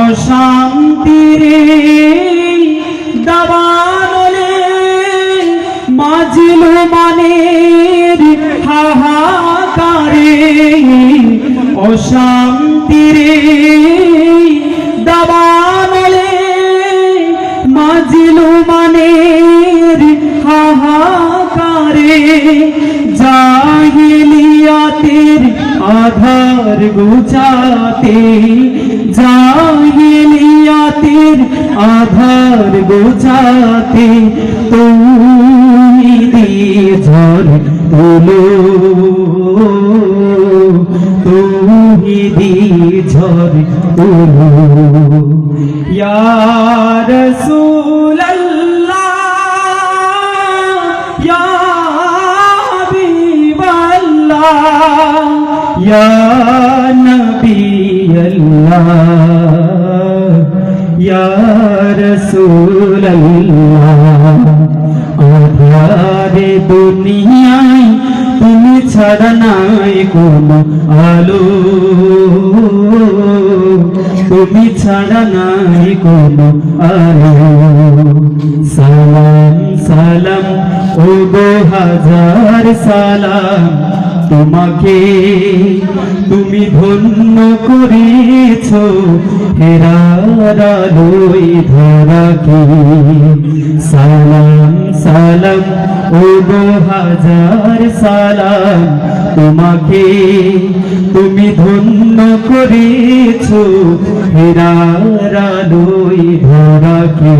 অশান্তির দাবানলে মাজিল মানের হাহাকারে অশান্তির দাবানলে মাজিল মানের হাহাকারে জাহিলিয়াতের আধার গুচাতে জাহিলিয়াতের আধার গোছাতে তুমি দিয়ে ঝড় তোলো, তুমি দিয়ে তোলো। ইয়া ইয়া নবিয়াল্লাহ ইয়া রাসূলাল্লাহ আধারে দুনিয়ায় তুমি ছাড়া নাই কোনো আলো তুমি ছাড়া নাই কোনো আলো সালাম সালাম ও হাজার সালাম তোমাকে তুমি ধন্য করেছ। হেরারালোই ধরাকে। সালাম সালাম, ও হাজার সালাম। তোমাকে তুমি ধন্য করেছ। হেরারালোই ধরাকে।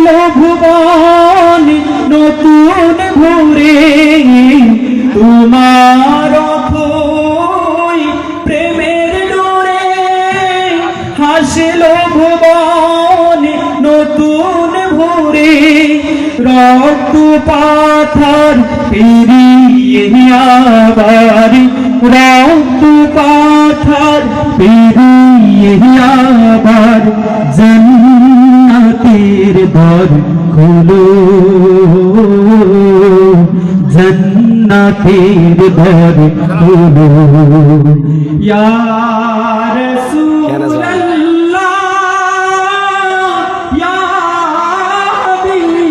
হাসিল ভুবন, নতুন ভোরে তোমার প্রেমের ডোরে হাসিল ভুবন, নতুন ভোরে রক্ত পাথর পেরিয়ে আবার রক্ত পাথর পেরিয়ে আবার জন্নাতের দ্বার খোলো জন্নাতের দ্বার খোলো ইয়া রাসূলাল্লাহ ইয়া হাবিবাল্লাহ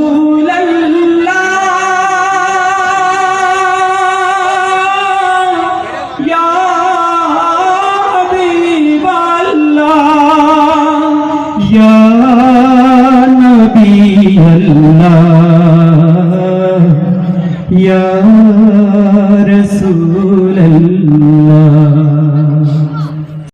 নবিয়াল্লাহ ইয়া